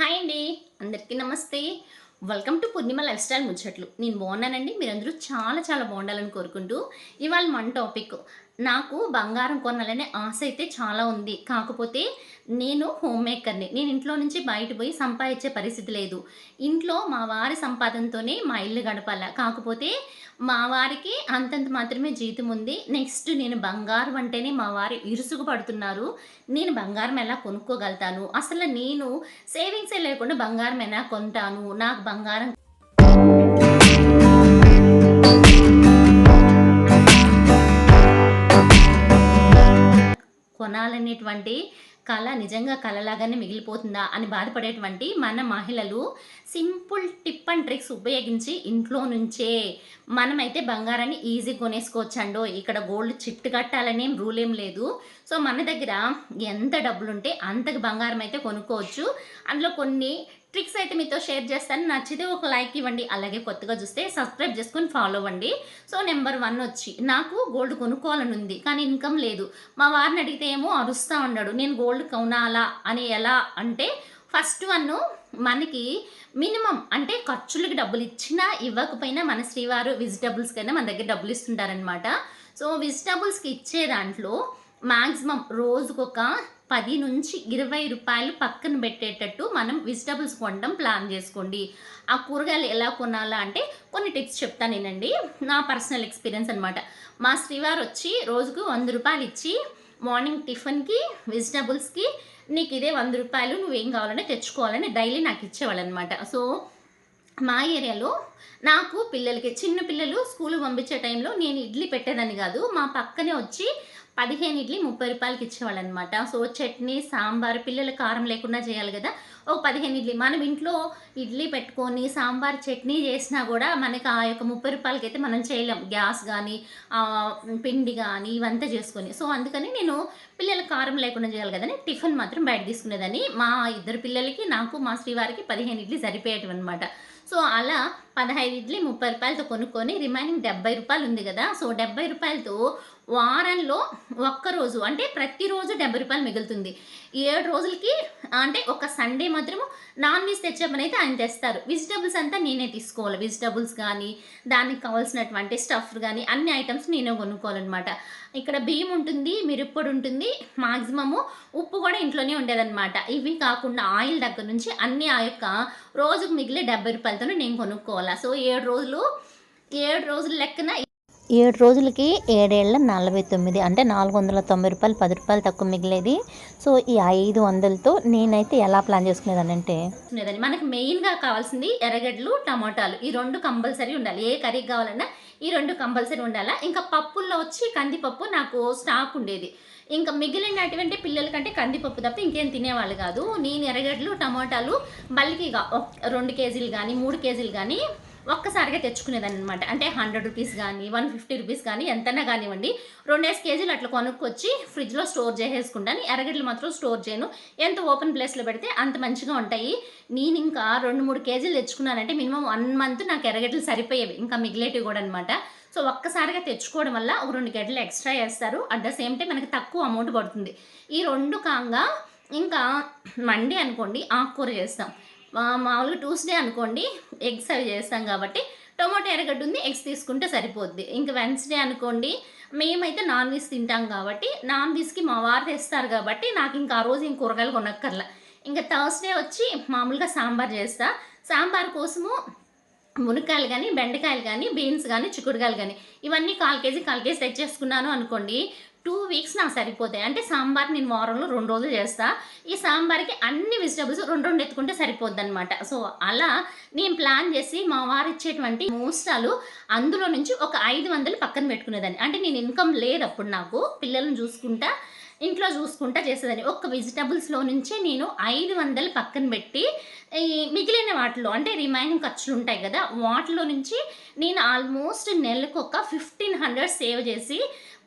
Hi అండి. అందరికీ నమస్తే. Welcome to Purnima lifestyle ముచ్చట్లు. నేను బాగున్నానండి. మీరందరూ చాలా చాలా బాగుండాలని కోరుకుంటూ ఇవాళ మన టాపిక్ నాకు బంగారం కొనాలనే ఆశ అయితే చాలా ఉంది. కాకపోతే నేను హోమ్ మేకర్ని నేను ఇంట్లో నుంచి బయట పోయి సంపాదించే పరిస్థితి లేదు. ఇంట్లో మా వారి సంపాదనతోనే మా ఇల్లు గడపాల. కాకపోతే మా వారికి అంతంత మాత్రమే జీతం ఉంది. నెక్స్ట్ నేను బంగారం అంటేనే మా వారు ఇరుసుగు పడుతున్నారు. నేను బంగారం ఎలా కొనుక్కోగలుగుతాను? అసలు నేను సేవింగ్సే లేకుండా బంగారం ఎలా కొంటాను? నాకు బంగారం కొనాలనేటువంటి కళ నిజంగా కళలాగానే మిగిలిపోతుందా అని బాధపడేటువంటి మన మహిళలు సింపుల్ టిప్ అండ్ ట్రిక్స్ ఉపయోగించి ఇంట్లో నుంచే మనమైతే బంగారాన్ని ఈజీ కొనేసుకోవచ్చండో ఇక్కడ గోల్డ్ చిట్టు కట్టాలనే రూల్ ఏం లేదు. సో మన దగ్గర ఎంత డబ్బులుంటే అంతకు బంగారం అయితే కొనుక్కోవచ్చు. అందులో కొన్ని ట్రిక్స్ అయితే మీతో షేర్ చేస్తాను. నచ్చితే ఒక లైక్ ఇవ్వండి. అలాగే కొత్తగా చూస్తే సబ్స్క్రైబ్ చేసుకొని ఫాలో అవ్వండి. సో నెంబర్ వన్ వచ్చి నాకు గోల్డ్ కొనుక్కోవాలని ఉంది కానీ ఇన్కమ్ లేదు. మా వారిని అడిగితే ఏమో అరుస్తూ ఉన్నాడు. నేను గోల్డ్ కొనాలా? అని ఎలా అంటే ఫస్ట్ వన్ మనకి మినిమం అంటే ఖర్చులకి డబ్బులు ఇచ్చినా ఇవ్వకపోయినా మన శ్రీవారు వెజిటబుల్స్కైనా మన దగ్గర డబ్బులు ఇస్తుంటారనమాట సో వెజిటబుల్స్కి ఇచ్చే దాంట్లో మ్యాక్సిమం రోజుకొక పది నుంచి ఇరవై రూపాయలు పక్కన పెట్టేటట్టు మనం వెజిటబుల్స్ కొనడం ప్లాన్ చేసుకోండి. ఆ కూరగాయలు ఎలా కొనాలా అంటే కొన్ని టిప్స్ చెప్తాను నేనండి. నా పర్సనల్ ఎక్స్పీరియన్స్ అనమాట మా శ్రీవారు వచ్చి రోజుకు వంద రూపాయలు ఇచ్చి మార్నింగ్ టిఫిన్కి వెజిటబుల్స్కి నీకు ఇదే వంద రూపాయలు నువ్వేం కావాలంటే తెచ్చుకోవాలని డైలీ నాకు ఇచ్చేవాళ్ళు అనమాట సో మా ఏరియాలో నాకు పిల్లలకి చిన్న పిల్లలు స్కూల్ పంపించే టైంలో నేను ఇడ్లీ పెట్టేదాన్ని కాదు. మా పక్కనే వచ్చి పదిహేను ఇడ్లీ ముప్పై రూపాయలకి ఇచ్చేవాళ్ళు అనమాట సో చట్నీ సాంబార్ పిల్లలు కారం లేకుండా చేయాలి కదా. ఒక పదిహేను ఇడ్లీ. మనం ఇంట్లో ఇడ్లీ పెట్టుకొని సాంబార్ చట్నీ చేసినా కూడా మనకి ఆ యొక్క ముప్పై రూపాయలకి అయితే మనం చేయలేం. గ్యాస్ కానీ పిండి కానీ ఇవంతా చేసుకొని. సో అందుకని నేను పిల్లల కారం లేకుండా చేయాలి కదని టిఫిన్ మాత్రం బయట తీసుకునేదాన్ని. మా ఇద్దరు పిల్లలకి నాకు మా శ్రీవారికి పదిహేను ఇడ్లీ సరిపోయేటివి అనమాట. సో అలా పదహైదు ఇడ్లీ ముప్పై రూపాయలతో కొనుక్కొని రిమైనింగ్ డెబ్బై రూపాయలు ఉంది కదా. సో డెబ్బై రూపాయలతో వారంలో ఒక్కరోజు అంటే ప్రతిరోజు డెబ్బై రూపాయలు మిగులుతుంది. ఏడు రోజులకి అంటే ఒక సండే మాత్రము నాన్ వెజ్ తెచ్చే పని అయితే ఆయన తెస్తారు. వెజిటబుల్స్ అంతా నేనే తీసుకోవాలి. వెజిటబుల్స్ కానీ దానికి కావాల్సినటువంటి స్టఫ్ కానీ అన్ని ఐటమ్స్ నేనే కొనుక్కోవాలన్నమాట. ఇక్కడ బియ్యం ఉంటుంది మిరప్పొడి ఉంటుంది మాక్సిమము ఉప్పు కూడా ఇంట్లోనే ఉండేదన్నమాట. ఇవి కాకుండా ఆయిల్ దగ్గర నుంచి అన్ని ఆ యొక్క రోజుకు మిగిలే డెబ్బై రూపాయలతోనే నేను కొనుక్కోవాలా? సో ఏడు రోజులు ఏడు రోజుల లెక్కన ఏడు రోజులకి ఏడేళ్ళ నలభై తొమ్మిది అంటే నాలుగు వందల తొంభై రూపాయలు పది రూపాయలు తక్కువ మిగిలేది. సో ఈ ఐదు వందలతో నేనైతే ఎలా ప్లాన్ చేసుకునేదాన్ని అంటే మనకు మెయిన్గా కావాల్సింది ఎర్రగడ్డలు టమాటాలు. ఈ రెండు కంపల్సరీ ఉండాలి. ఏ కర్రీ కావాలన్నా ఈ రెండు కంపల్సరీ ఉండాలా. ఇంకా పప్పుల్లో వచ్చి కందిపప్పు నాకు స్టాక్ ఉండేది. ఇంకా మిగిలినటువంటి పిల్లలకంటే కందిపప్పు తప్ప ఇంకేం తినేవాళ్ళు కాదు. నేను ఎర్రగడ్డలు టమాటాలు బల్కిగా రెండు కేజీలు కానీ మూడు కేజీలు కానీ ఒక్కసారిగా తెచ్చుకునేదాన్ని అనమాట అంటే హండ్రెడ్ రూపీస్ కానీ వన్ ఫిఫ్టీ రూపీస్ కానీ ఎంతైనా కానివ్వండి. రెండేసి కేజీలు అట్లా కొనుక్కొచ్చి ఫ్రిడ్జ్లో స్టోర్ చేసేసుకుంటాను. ఎర్రగడ్డలు మాత్రం స్టోర్ చేయను. ఎంత ఓపెన్ ప్లేస్లో పెడితే అంత మంచిగా ఉంటాయి. నేను ఇంకా రెండు మూడు కేజీలు తెచ్చుకున్నానంటే మినిమం వన్ మంత్ నాకు ఎర్రగడ్డలు సరిపోయేవి. ఇంకా మిగిలేటివి కూడా అనమాట సో ఒక్కసారిగా తెచ్చుకోవడం వల్ల ఒక రెండు గడ్డలు ఎక్స్ట్రా వేస్తారు. అట్ ద సేమ్ టైం మనకి తక్కువ అమౌంట్ పడుతుంది. ఈ రెండు కాంగా ఇంకా మండి అనుకోండి ఆకుకూర చేస్తాం. మామూలుగా ట్యూస్డే అనుకోండి ఎగ్స్ అవి చేస్తాం కాబట్టి టొమాటో ఎర్రగడ్డ ఉంది ఎగ్స్ తీసుకుంటే సరిపోద్ది. ఇంకా వెన్స్డే అనుకోండి మేమైతే నాన్ వెజ్ తింటాం కాబట్టి నాన్ వెజ్కి మా వారు తెస్తారు కాబట్టి నాకు ఇంకా ఆ రోజు ఇంక కూరగాయలు కొనక్కర్లా. ఇంకా థర్స్డే వచ్చి మామూలుగా సాంబార్ చేస్తా. సాంబార్ కోసము మునక్కాయలు కానీ బెండకాయలు కానీ బీన్స్ కానీ చిక్కుడుకాయలు కానీ ఇవన్నీ కాల్ కేజీ కాల్ కేజీ తెచ్చేసుకున్నాను అనుకోండి. టూ వీక్స్ నాకు సరిపోతాయి. అంటే సాంబార్ నేను వారంలో రెండు రోజులు చేస్తా. ఈ సాంబార్కి అన్ని వెజిటబుల్స్ రెండు రెండు ఎత్తుకుంటే సరిపోద్ది అనమాట సో అలా నేను ప్లాన్ చేసి మా వారు ఇచ్చేటువంటి మోస్టాలు అందులో నుంచి ఒక ఐదు వందలు పక్కన పెట్టుకునేదాన్ని. అంటే నేను ఇన్కమ్ లేదు అప్పుడు నాకు. పిల్లల్ని చూసుకుంటా ఇంట్లో చూసుకుంటా చేసేదాన్ని. ఒక్క వెజిటబుల్స్లో నుంచే నేను ఐదు వందలు పక్కన పెట్టి ఈ మిగిలిన వాటిలో అంటే రిమైనింగ్ ఖర్చులు ఉంటాయి కదా వాటిలో నుంచి నేను ఆల్మోస్ట్ నెలకు ఒక ఫిఫ్టీన్ హండ్రెడ్ సేవ్ చేసి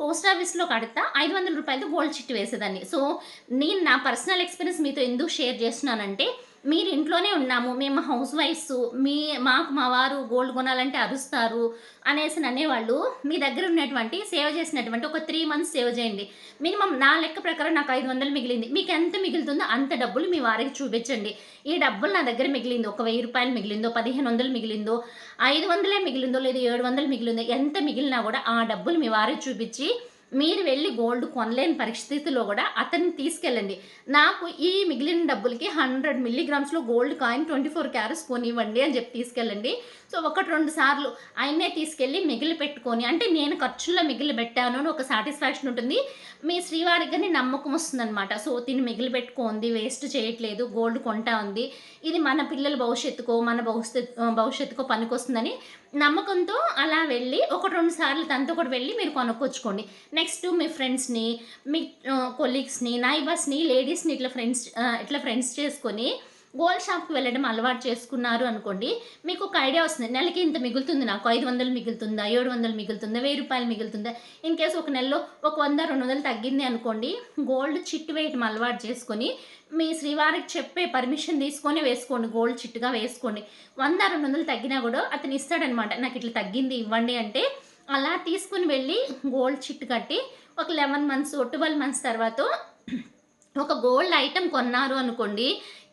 పోస్ట్ ఆఫీస్లో కడతా ఐదు వందల రూపాయలతో గోల్డ్ చిట్ వేసేదాన్ని. సో నేను నా పర్సనల్ ఎక్స్పీరియన్స్ మీతో ఎందుకు షేర్ చేస్తున్నానంటే మీరు ఇంట్లోనే ఉన్నాము మేము హౌస్ వైఫ్స్ మీ మాకు మా వారు గోల్డ్ కొనాలంటే అరుస్తారు అనేసి అనేవాళ్ళు మీ దగ్గర ఉన్నటువంటి సేవ్ చేసినటువంటి ఒక త్రీ మంత్స్ సేవ్ చేయండి. మినిమం నా లెక్క ప్రకారం నాకు ఐదు వందలు మిగిలింది. మీకు ఎంత మిగులుతుందో అంత డబ్బులు మీ వారికి చూపించండి. ఈ డబ్బులు నా దగ్గర మిగిలింది ఒక వెయ్యి రూపాయలు మిగిలిందో పదిహేను వందలు మిగిలిందో ఐదు వందలే మిగిలిందో లేదా ఏడు వందలు మిగిలిందో ఎంత మిగిలినా కూడా ఆ డబ్బులు మీ వారికి చూపించి మీరు వెళ్ళి గోల్డ్ కొనలేని పరిస్థితిలో కూడా అతన్ని తీసుకెళ్ళండి. నాకు ఈ మిగిలిన డబ్బులకి hundred మిల్లీగ్రామ్స్లో gold coin twenty four carats కొనివ్వండి అని చెప్పి తీసుకెళ్ళండి. సో ఒకటి రెండు సార్లు ఆయన్నే తీసుకెళ్ళి మిగిలి పెట్టుకొని అంటే నేను ఖర్చుల్లో మిగిలి పెట్టాను అని ఒక సాటిస్ఫాక్షన్ ఉంటుంది. మీ శ్రీవారికి కానీ నమ్మకం వస్తుందన్నమాట. సో తిని మిగిలి పెట్టుకోంది వేస్ట్ చేయట్లేదు గోల్డ్ కొంటా ఉంది. ఇది మన పిల్లల భవిష్యత్తుకో మన భవిష్యత్ భవిష్యత్తుకో పనికొస్తుందని నమ్మకంతో అలా వెళ్ళి ఒకటి రెండు సార్లు తనతో కూడా వెళ్ళి మీరు కొనుక్కొచ్చుకోండి. నెక్స్ట్ మీ ఫ్రెండ్స్ని మీ కొలీగ్స్ని నైబర్స్ని లేడీస్ని ఇట్లా ఫ్రెండ్స్ ఇట్లా ఫ్రెండ్స్ చేసుకొని గోల్డ్ షాప్కి వెళ్ళడం అలవాటు చేసుకున్నారు అనుకోండి మీకు ఒక ఐడియా వస్తుంది. నెలకి ఇంత మిగులుతుంది నాకు ఐదు వందలు మిగులుతుందా ఏడు వందలు మిగులుతుందా వెయ్యి రూపాయలు మిగులుతుందా? ఇన్ కేసు ఒక నెలలో ఒక వంద రెండు వందలు తగ్గింది అనుకోండి గోల్డ్ చిట్టు వేయటం అలవాటు చేసుకొని మీ శ్రీవారికి చెప్పే పర్మిషన్ తీసుకొని వేసుకోండి గోల్డ్ చిట్టుగా వేసుకోండి. వంద రెండు వందలు తగ్గినా కూడా అతను ఇస్తాడనమాట నాకు ఇట్లా తగ్గింది ఇవ్వండి అంటే అలా తీసుకుని వెళ్ళి గోల్డ్ చిట్టు కట్టి ఒక లెవెన్ మంత్స్ ట్వెల్వ్ మంత్స్ తర్వాత ఒక గోల్డ్ ఐటెం కొన్నారు అనుకోండి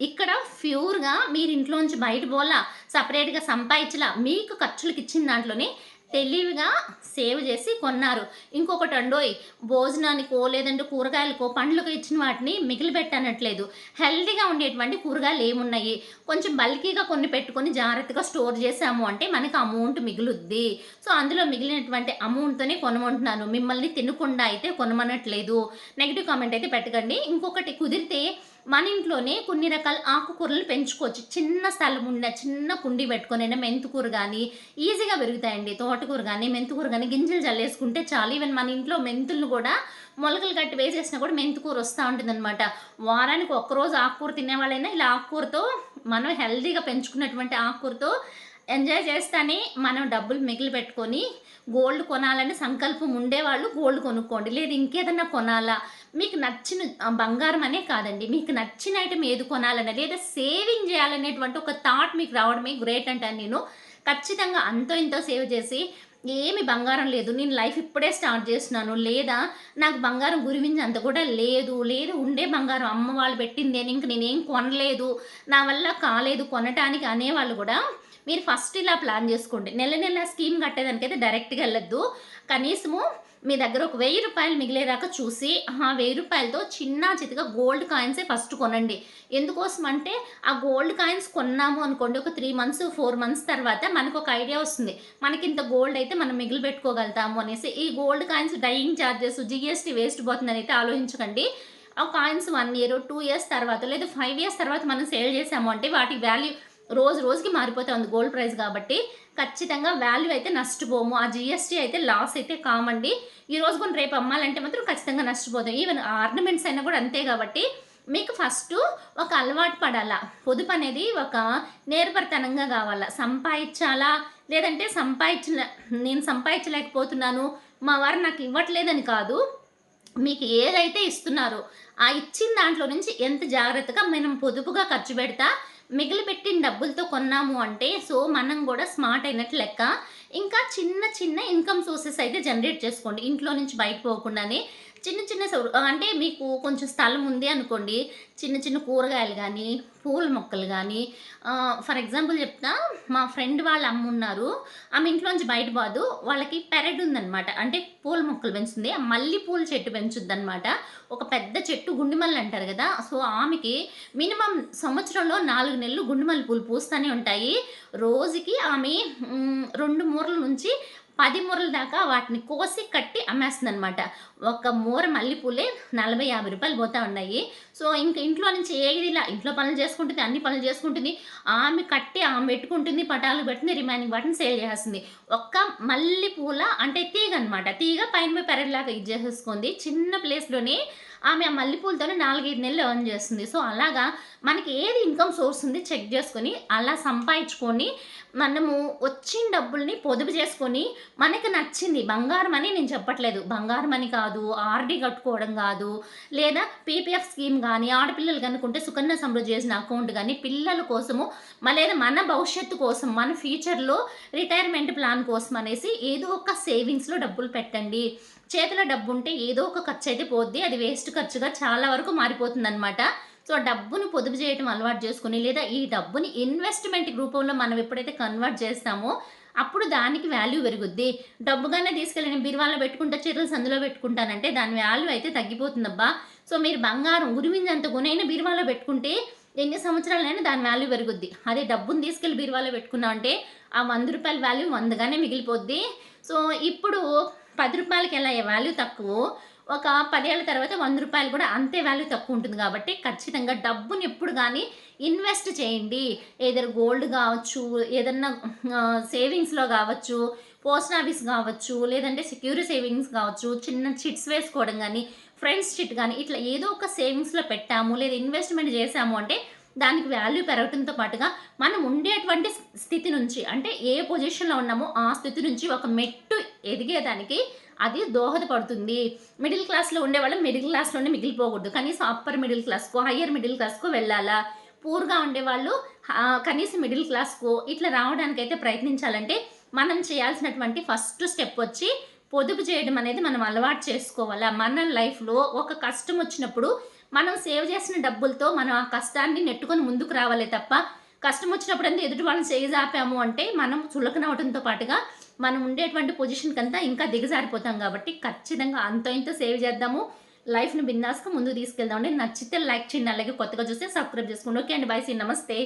ఇక్కడ ప్యూర్గా మీరు ఇంట్లోంచి బయట పోలా సపరేట్గా సంపాదించలా? మీకు ఖర్చులకు ఇచ్చిన దాంట్లోనే తెలివిగా సేవ్ చేసి కొన్నారు. ఇంకొకటి అండోయ్ భోజనానికో లేదంటే కూరగాయలకో పండ్లకు ఇచ్చిన వాటిని మిగిలిపెట్టనట్లేదు. హెల్తీగా ఉండేటువంటి కూరగాయలు ఏమున్నాయి? కొంచెం బల్కీగా కొన్ని పెట్టుకొని జాగ్రత్తగా స్టోర్ చేసాము అంటే మనకు అమౌంట్ మిగులుద్ది. సో అందులో మిగిలినటువంటి అమౌంట్తోనే కొనమంటున్నాను. మిమ్మల్ని తినకుండా అయితే కొనమనట్లేదు. నెగిటివ్ కామెంట్ అయితే పెట్టకండి. ఇంకొకటి కుదిరితే మన ఇంట్లోనే కొన్ని రకాల ఆకుకూరలు పెంచుకోవచ్చు. చిన్న స్థలం ఉన్న చిన్న కుండి పెట్టుకొని మెంతుకూర కానీ ఈజీగా పెరుగుతాయండి. తోటకూర కానీ మెంతుకూర కానీ గింజలు చల్లేసుకుంటే చాలు. ఈవెన్ మన ఇంట్లో మెంతులను కూడా మొలకలు కట్టి వేసేసినా కూడా మెంతుకూర వస్తూ ఉంటుందన్నమాట. వారానికి ఒక్కరోజు ఆకుకూర తినేవాళ్ళైనా ఇలా ఆకుకూరతో మనం హెల్దీగా పెంచుకున్నటువంటి ఆకుకూరతో ఎంజాయ్ చేస్తానే మనం డబ్బులు మిగిలి పెట్టుకొని గోల్డ్ కొనాలని సంకల్పం ఉండేవాళ్ళు గోల్డ్ కొనుక్కోండి. లేదు ఇంకేదన్నా కొనాలా? మీకు నచ్చిన బంగారం అనే కాదండి. మీకు నచ్చిన ఐటమ్ ఏది కొనాలన్నా లేదా సేవింగ్ చేయాలనేటువంటి ఒక థాట్ మీకు రావడమే గ్రేట్ అంటాను నేను. ఖచ్చితంగా అంతో ఇంతో సేవ్ చేసి ఏమి బంగారం లేదు. నేను లైఫ్ ఇప్పుడే స్టార్ట్ చేస్తున్నాను. లేదా నాకు బంగారం గురించి అంత కూడా లేదు. లేదు ఉండే బంగారం అమ్మ వాళ్ళు పెట్టింది. నేను ఇంక నేనేం కొనలేదు. నా వల్ల కాలేదు కొనటానికి అనేవాళ్ళు కూడా మీరు ఫస్ట్ ఇలా ప్లాన్ చేసుకోండి. నెల నెల స్కీమ్ కట్టేదానికైతే డైరెక్ట్గా వెళ్ళొద్దు. కనీసము మీ దగ్గర ఒక వెయ్యి రూపాయలు మిగిలేదాకా చూసి ఆ వెయ్యి రూపాయలతో చిన్న చితిగా గోల్డ్ కాయిన్సే ఫస్ట్ కొనండి. ఎందుకోసం అంటే ఆ గోల్డ్ కాయిన్స్ కొన్నాము అనుకోండి ఒక త్రీ మంత్స్ ఫోర్ మంత్స్ తర్వాత మనకు ఒక ఐడియా వస్తుంది. మనకి ఇంత గోల్డ్ అయితే మనం మిగిలి పెట్టుకోగలుగుతాము అనేసి ఈ గోల్డ్ కాయిన్స్ డైయింగ్ ఛార్జెస్ జిఎస్టీ వేస్ట్ పోతుందని అయితే ఆలోచించకండి. ఆ coins one year two years తర్వాత లేదా ఫైవ్ ఇయర్స్ తర్వాత మనం సేల్ చేసాము అంటే వాటి వాల్యూ రోజు రోజుకి మారిపోతా ఉంది గోల్డ్ ప్రైస్ కాబట్టి ఖచ్చితంగా వాల్యూ అయితే నష్టపోము. ఆ జిఎస్టీ అయితే లాస్ అయితే కామండి ఈ రోజు కొన్ని రేపు అమ్మాలంటే మాత్రం ఖచ్చితంగా నష్టపోతాం ఈవెన్ ఆర్నమెంట్స్ అయినా కూడా అంతే కాబట్టి మీకు ఫస్ట్ ఒక అలవాటు పడాలా. పొదుపు అనేది ఒక నేర్పరితనంగా కావాలా. సంపాదించాలా? లేదంటే సంపాదించలే నేను సంపాదించలేకపోతున్నాను. మా వారు నాకు ఇవ్వట్లేదని కాదు. మీకు ఏదైతే ఇస్తున్నారో ఆ ఇచ్చిన దాంట్లో నుంచి ఎంత జాగ్రత్తగా మనం పొదుపుగా ఖర్చు పెడతా మిగిలిపెట్టిన డబ్బులతో కొన్నాము అంటే సో మనం కూడా స్మార్ట్ అయినట్లు లెక్క. ఇంకా చిన్న చిన్న ఇన్కమ్ సోర్సెస్ అయితే జనరేట్ చేసుకోండి. ఇంట్లో నుంచి బయట పోకుండానే చిన్న చిన్న సౌ- అంటే మీకు కొంచెం స్థలం ఉంది అనుకోండి. చిన్న చిన్న కూరగాయలు కానీ పూల మొక్కలు కానీ ఫర్ ఎగ్జాంపుల్ చెప్తా మా ఫ్రెండ్ వాళ్ళ అమ్మ ఉన్నారు. ఆమె ఇంట్లోంచి బయట బాదు. వాళ్ళకి పెరడ్ ఉందన్నమాట. అంటే పూల మొక్కలు పెంచుతుంది. ఆ పూల చెట్టు పెంచుద్ది అనమాట ఒక పెద్ద చెట్టు గుండిమల్లి అంటారు కదా. సో ఆమెకి మినిమం సంవత్సరంలో నాలుగు నెలలు గుండిమల్లి పూలు పూస్తూనే ఉంటాయి. రోజుకి ఆమె రెండు మూరల నుంచి పది మూరల దాకా వాటిని కోసి కట్టి అమ్మేస్తుంది అనమాట ఒక మూర మల్లెపూలే నలభై యాభై రూపాయలు పోతా ఉన్నాయి. సో ఇంక ఇంట్లో నుంచి ఏది ఇలా ఇంట్లో పనులు చేసుకుంటుంది అన్ని పనులు చేసుకుంటుంది ఆమె కట్టి ఆమె పెట్టుకుంటుంది పటాలు పెట్టింది రిమైనింగ్ వాటిని సేల్ చేస్తుంది. ఒక్క మల్లెపూల అంటే తీగ అనమాట తీగ పైన పెరగలాగా ఇది చేసేసుకుంది. చిన్న ప్లేస్లోనే ఆమె ఆ మల్లెపూలతోనే నాలుగైదు నెలలు ఎర్న్ చేస్తుంది. సో అలాగా మనకి ఏది ఇన్కమ్ సోర్స్ ఉంది చెక్ చేసుకొని అలా సంపాదించుకొని మనము వచ్చిన డబ్బుల్ని పొదుపు చేసుకొని మనకి నచ్చింది బంగారం అని నేను చెప్పట్లేదు. బంగారం అని కాదు ఆర్డీ కట్టుకోవడం కాదు లేదా పీపీఎఫ్ స్కీమ్ కానీ ఆడపిల్లలు కనుకుంటే సుకన్య సమృద్ధి చేసిన అకౌంట్ కానీ పిల్లల కోసము మ- లేదా మన భవిష్యత్తు కోసం మన ఫ్యూచర్లో రిటైర్మెంట్ ప్లాన్ కోసం అనేసి ఏదో ఒక సేవింగ్స్లో డబ్బులు పెట్టండి. చేతిలో డబ్బు ఉంటే ఏదో ఒక ఖర్చు అయితే పోద్ది అది వేస్ట్ ఖర్చుగా చాలా వరకు మారిపోతుంది అనమాట సో డబ్బును పొదుపు చేయడం అలవాటు చేసుకుని లేదా ఈ డబ్బుని ఇన్వెస్ట్మెంట్ రూపంలో మనం ఎప్పుడైతే కన్వర్ట్ చేస్తామో అప్పుడు దానికి వాల్యూ పెరుగుద్ది. డబ్బుగానే తీసుకెళ్ళి నేను బీరువాలో పెట్టుకుంటా చీరలు సందులో పెట్టుకుంటానంటే దాని వాల్యూ అయితే తగ్గిపోతుందబ్బా. సో మీరు బంగారం ఉరిమిందంత గునైన బీరువాలో పెట్టుకుంటే ఎన్ని సంవత్సరాలైనా దాని వాల్యూ పెరుగుద్ది. అదే డబ్బును తీసుకెళ్ళి బీరువాలో పెట్టుకున్నాం అంటే ఆ వంద రూపాయల వాల్యూ వందగానే మిగిలిపోద్ది. సో ఇప్పుడు పది రూపాయలకి ఎలా వాల్యూ తక్కువ ఒక పదేళ్ళ తర్వాత వంద రూపాయలు కూడా అంతే వాల్యూ తక్కువ ఉంటుంది కాబట్టి ఖచ్చితంగా డబ్బుని ఎప్పుడు కానీ ఇన్వెస్ట్ చేయండి. ఏదైనా గోల్డ్ కావచ్చు ఏదన్నా సేవింగ్స్లో కావచ్చు పోస్ట్ ఆఫీస్ కావచ్చు లేదంటే సెక్యూర్ సేవింగ్స్ కావచ్చు చిన్న చిట్స్ వేసుకోవడం కానీ ఫ్రెండ్స్ చిట్ కానీ ఇట్లా ఏదో ఒక సేవింగ్స్లో పెట్టాము లేదా ఇన్వెస్ట్మెంట్ చేసాము అంటే దానికి వాల్యూ పెరగడంతో పాటుగా మనం ఉండేటువంటి స్థితి నుంచి అంటే ఏ పొజిషన్లో ఉన్నామో ఆ స్థితి నుంచి ఒక మెట్టు ఎదిగేదానికి అది దోహదపడుతుంది. మిడిల్ క్లాస్లో ఉండేవాళ్ళం మిడిల్ క్లాస్లోనే మిగిలిపోకూడదు. కనీసం అప్పర్ మిడిల్ క్లాస్కో హయ్యర్ మిడిల్ క్లాస్కో వెళ్ళాలా? పూర్గా ఉండేవాళ్ళు కనీసం మిడిల్ క్లాస్కో ఇట్లా రావడానికైతే ప్రయత్నించాలంటే మనం చేయాల్సినటువంటి ఫస్ట్ స్టెప్ వచ్చి పొదుపు చేయడం అనేది మనం అలవాటు చేసుకోవాలా? మన లైఫ్లో ఒక కష్టం వచ్చినప్పుడు మనం సేవ్ చేసిన డబ్బులతో మనం ఆ కష్టాన్ని నెట్టుకొని ముందుకు రావాలి తప్ప కష్టం వచ్చినప్పుడు అంతా ఎదుటి వాళ్ళని చేయి అంటే మనం చులకన అవటంతో పాటుగా మనం ఉండేటువంటి పొజిషన్కి అంతా ఇంకా దిగజారిపోతాం కాబట్టి ఖచ్చితంగా అంత ఇంత సేవ్ చేద్దాము. లైఫ్ని బిందాస్గా తీసుకెళ్దాం తీసుకెళ్దామండి నచ్చితే లైక్ చేయండి అలాగే కొత్తగా చూస్తే సబ్స్క్రైబ్ చేసుకోండి. ఓకే అండి బాయ్ సీ నమస్తే.